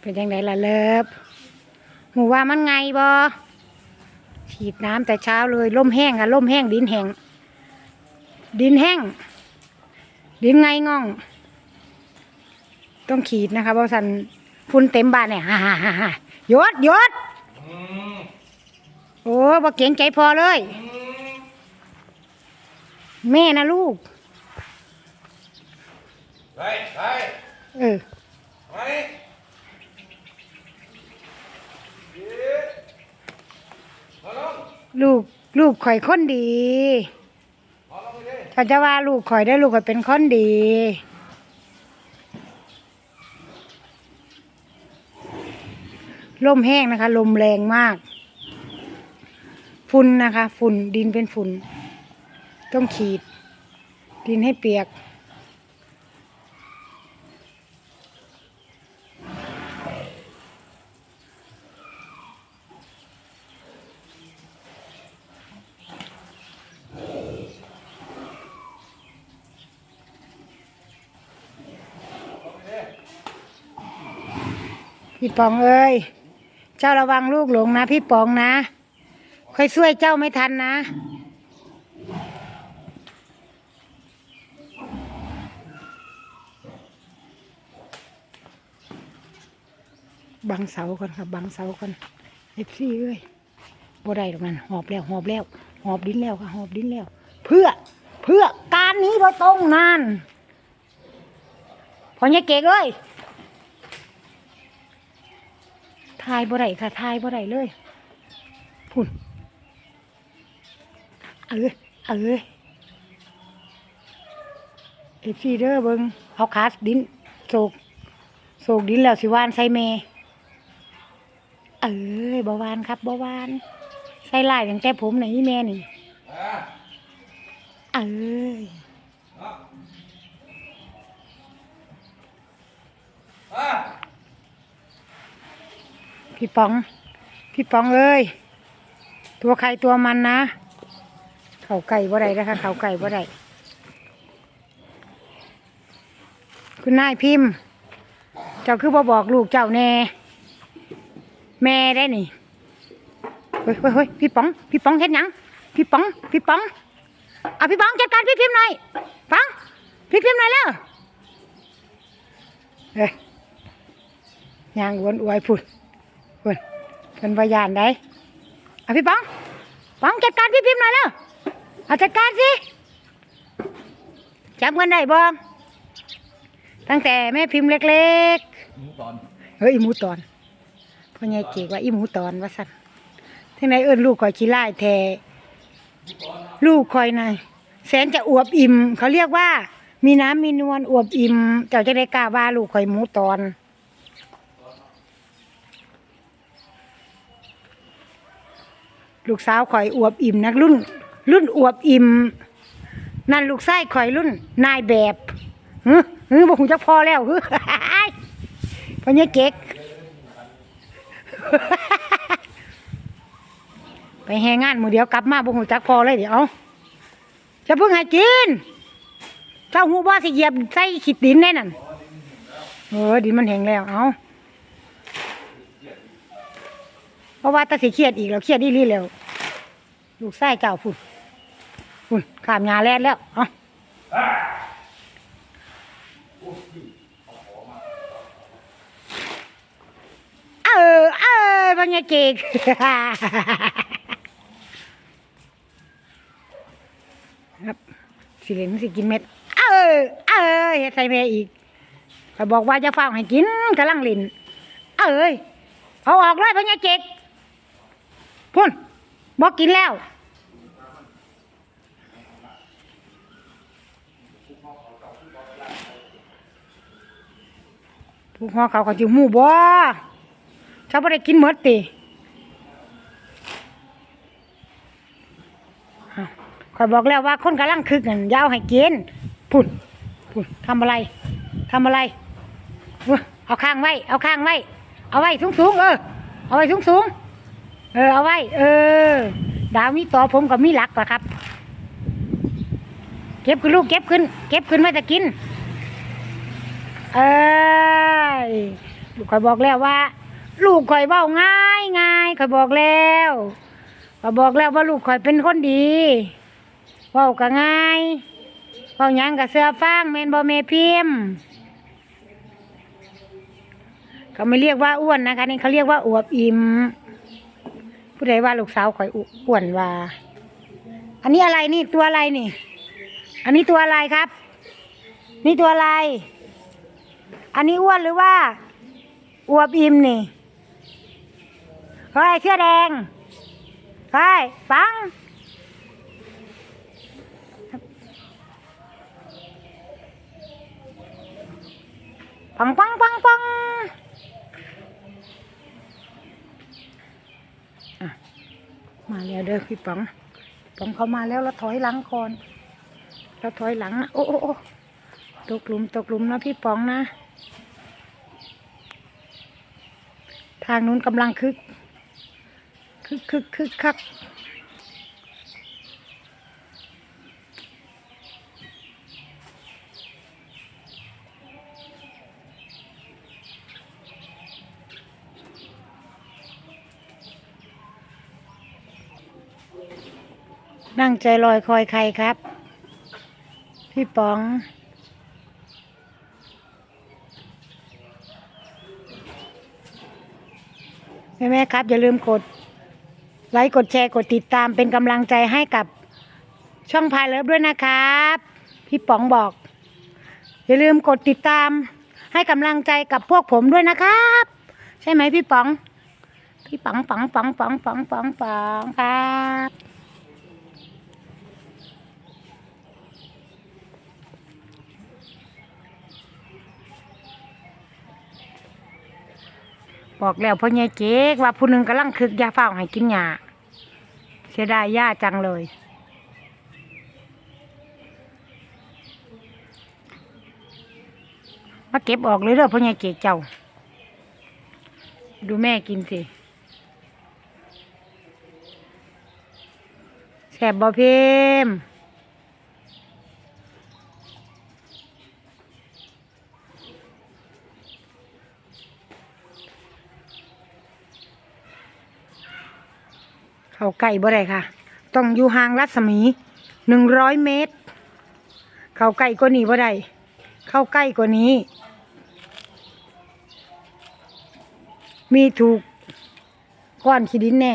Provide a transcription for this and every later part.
เป็นยังไงล่ะเลิฟหมูว่ามันไงบอฉีดน้ำแต่เช้าเลยล่มแห้งอะล่มแห้งดินแห้งดินแห้ง ดินไงง่อง ต้องขีดนะคะเพราะสันฝุ่นเต็มบ้านเนี่ยฮ่าฮ่าฮ่าฮ่าหยศหยศโอ้บ่เก่งใจพอเลย แม่นะลูกไปไปเออไปเอ๊ะมา ลูกลูกข่อยคนดีเขาจะว่าลูกข่อยได้ลูกข่อยเป็นคนดีลมแห้งนะคะ ลมแรงมาก ฝุ่นนะคะ ฝุ่นดินเป็นฝุ่น ต้องขีด ดินให้เปียก พี่ปองเอ้ย เจ้าระวังลูกหลงนะ พี่ปองนะค่อยช่วยเจ้าไม่ทันนะบังเสาก่อนครับบังเสาก่อนเอฟซีเอ้ยบ่ได้หรอกมันหอบแล้วหอบแล้ว หอบดินแล้วค่ะหอบดินแล้ว เพื่อเพื่อการนี้เราต้องนานพอเนี่ยเก่งเอ้ย ทายบ่ได้ค่ะทายบ่ได้เลยพุ่นเออเออเอฟซีเด้อเบิงเอาขาดินโศกโศกดินแล้วสิวานใส่เมเออบ่วานครับบ่วานใส่ลายอย่างแต่ผมไหนแม่นี่อะเอออะ พี่ป๋อง พี่ป๋องเอ้ยตัวใครตัวมันนะ เขาไก่บ่ได้นะคะ เขาไก่บ่ได้คุณนายพิมพ์ เจ้าคือบ่บอกลูกเจ้าแน่แม่ได้นี่เฮ้ยเฮ้ยเฮ้ยพี่ป๋อง พี่ป๋องเฮ็ดหยัง พี่ป๋อง พี่ป๋องเอาพี่ป๋องจัดการพี่พิมพ์หน่อยป๋องพี่พิมพ์หน่อยแล้วเฮ้ยยางวนอวยพุ่น พิ่นเพิ่นพยานได้เอาพี่ป๋องป๋องจัดการพี่พิมพ์หน่อยแล้วเอาจัดการสิจำกันได้บ่ตั้งแต่แม่พิมพ์เล็กหมูตอนๆ เฮ้ยอีหมูตอนพ่อใหญ่เกกว่าอีหมูตอนว่าสั่นทั้งในเอิ้นลูกข่อยขี้ไล่แท้ลูกข่อยน่ะแสนจะอวบอิ่ม เขาเรียกว่า มีน้ำมีนวลอวบอิ่ม เจ้าจะได้กล้าว่าลูกข่อยหมูตอน ลูกสาวข่อยอวบอิ่มนักรุ่น รุ่นอวบอิ่มนั่นลูกไส้ข่อยรุ่นนายแบบฮึฮึบอกหูจักพอแล้วฮึพอเนี่ยเก๊กไปแหงงานมือเดียวกลับมาบอกหูจักพอเลยเดี๋ยวจะเพิ่งให้กินเจ้าหูว่าสิเหยียบใส่ขีดดินได้นั่นเออดินมันแห้งแล้วเอา เพราะว่าตาสิเครียดอีกแล้วเครียดอีหลีแล้วลูกไส้เจ้าพุ่นพุ่นขามงาแลดแล้วเอาเออเออบังยาเจกครับสิเลนสิกินเม็ด เออเออเฮ็ดใส่แม่อีกเขาบอกว่าจะฟังให้กินกำลังลินเอ้ยเอาออกเลยบังยาเจก พุ่นบอกกินแล้ว ผู้หัวเขาเขาจิหมูบ่เจ้าบ่ได้กินหมดติอ้าวข้อยบอกแล้วว่าคนกำลังคึกนั่นยาวให้กินพุ่นพุ่นทำอะไรทำอะไรเอาข้างไว้ เอาข้างไว้ เอาไว้สูงสูงเออ เอาไว้สูงสูง ออเอาไว้ เออ ดาวมีต่อผมกับมีหลักกว่าครับ เก็บขึ้นลูกเก็บขึ้น เก็บขึ้นไม่จะกิน เอ้ยลูกคอยบอกแล้วว่า ลูกคอยเว้าง่ายง่ายคอยบอกแล้วคอยบอกแล้วว่าลูกคอยเป็นคนดีเว้าก็ง่ายเว้ายังกับเสื้อฟางแมนบอเมพิมเขาไม่เรียกว่าอ้วนนะคะนี่เขาเรียกว่าอวบอิ่ม ผู้ใดว่าลูกสาวคอยอ้วนว่า อันนี้อะไรนี่ตัวอะไรนี่ อันนี้ตัวอะไรครับ นี่ตัวอะไร อันนี้อ้วนหรือว่าอวบอิ่มนี่เฮ้ยเสื้อแดงเฮ้ยปังปังปังปังปังอะ มาแล้วเด้อพี่ปองปองเขามาแล้วเราถอยหลังก่อนเราถอยหลังนะโอ้โอ้โอ้ตกหลุมตกหลุมนะพี่ป๋องนะ ทางนู้นกำลังคึกคึกคึกคึกคัก นั่งใจลอยคอยใครครับ พี่ป๋อง แม่แม่ครับ อย่าลืมกด ไลค์กดแชร์กดติดตามเป็นกำลังใจให้กับช่องพายเลิฟด้วยนะครับ พี่ป๋องบอก อย่าลืมกดติดตาม ให้กำลังใจกับพวกผมด้วยนะครับ ใช่ไหมพี่ป๋อง พี่ป๋องป๋องป๋องป๋องป๋องป๋องป๋องครับ บอกแล้วพ่อใหญ่เจ๊กว่าผู้หนึ่งกำลังคึกยาเฝ้าให้กินยาเสียดายย่าจังเลย มาเก็บออกเลยเด้อพ่อใหญ่เจ๊กเจ้า ดูแม่กินสิแสบบ่เพม เข้าใกล้บ่ได้ค่ะ ต้องอยู่ห่างรัศมีหนึ่งร้อยเมตร เข้าใกล้กว่านี้บ่ได้เข้าใกล้กว่านี้ มีถูกก้อนขี้ดินแน่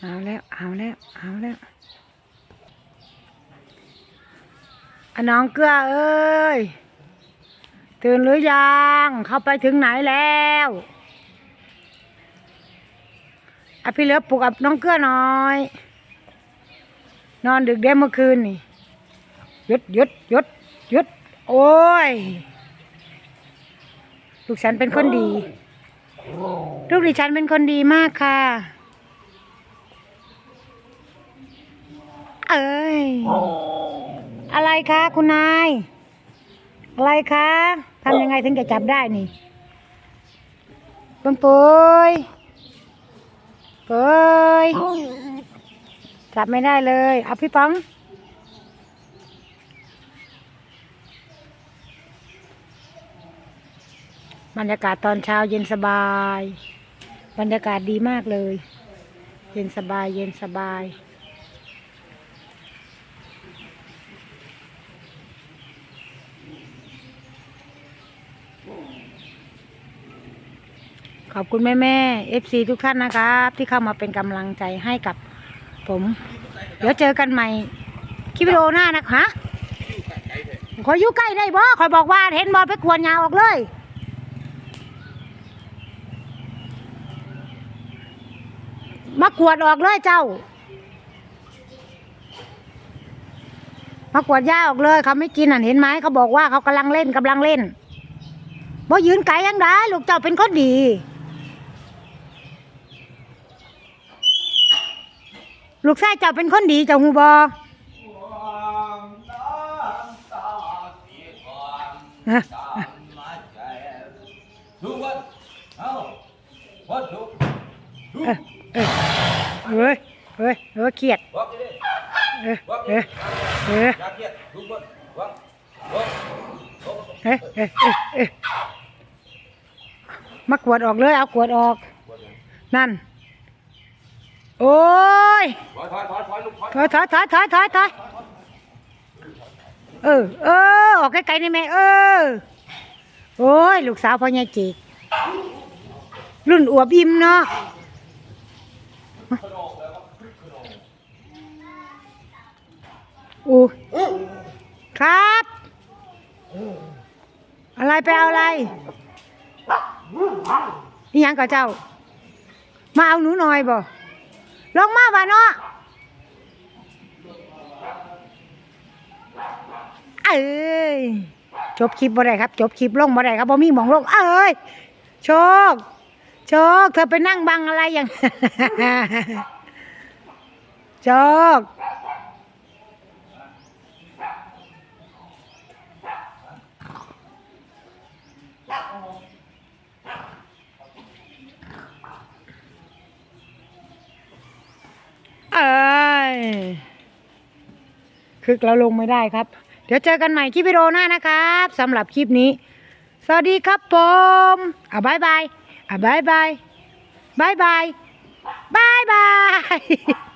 เอาแล้วเอาแล้วเอาแล้วอน้องเกลือเอ้ย ตื่นหรือยัง เข้าไปถึงไหนแล้วอพี่เลือปลุกกับน้องเกลือหน่อย นอนดึกเด้เมื่อคืนนี่ยุดยุดยุดยุดโอ้ย ลูกฉันเป็นคนดี ลูกดิฉันเป็นคนดีมากค่ะ เอ้ย อะไรคะคุณนาย อะไรคะ ทำยังไงถึงจะจับได้นี่เปิ้งปุยเปยจับไม่ได้เลย เอาพี่ป้องบรรยากาศตอนเช้าเย็นสบาย บรรยากาศดีมากเลย เย็นสบายเย็นสบาย ขอบคุณแม่แม่เอฟซีทุกท่านนะครับ ที่เข้ามาเป็นกำลังใจให้กับผม เดี๋ยวเจอกันใหม่คลิปวิดีโอหน้านะคะ ขออยู่ใกล้ได้บ่ขอยบอกว่าเห็นบอไปกวนยาออกเลยมากวดออกเลยเจ้ามากวดหญ้าออกเลยเขาไม่กินอะเห็นไหมเขาบอกว่าเขากำลังเล่นกำลังเล่นบ่ยืนไกลยังได้ลูกเจ้าเป็นคนดี ลูกชายเจ้าเป็นคนดีเจ้าหูบอเสียก่อนฮะตามมาแจกทุกวันเอ้าวันทุกทุกเออเออเฮ้ยเฮ้ยเฮ้ยเครียดเออวักเอดิอเอออย่าเครียเอ๊ะเอ๊ะเอ๊ะเอ๊ะมากวดออกเลยเอากวดออก นั่น โอ้ยถอยถอยถอยถอยลูกถอยถอยถอยถอยถอยถอยถอยเออเออออกไกลๆนี่แม่เออโอ้ยลูกสาวพ่อใหญ่จีกรุ่นอวบอิ่มเนาะอู้ครับ อะไรไปเอาอะไรนี่ยังกับเจ้า มาเอาหนูหน่อยบ่ ลงมาบ่าเนาะเอ้ยจบคลิปบ่ได้ครับ จบคลิปลงบ่ได้ครับบ่มีหมองลงเอ้ยโชค โชค เธอไปนั่งบังอะไรอย่าง โชค เอ้ย คึกแล้วลงไม่ได้ครับ เดี๋ยวเจอกันใหม่คลิปวิดีโอหน้านะครับสำหรับคลิปนี้ สวัสดีครับผมอะบายบายอะบายบายบายบายบายบาย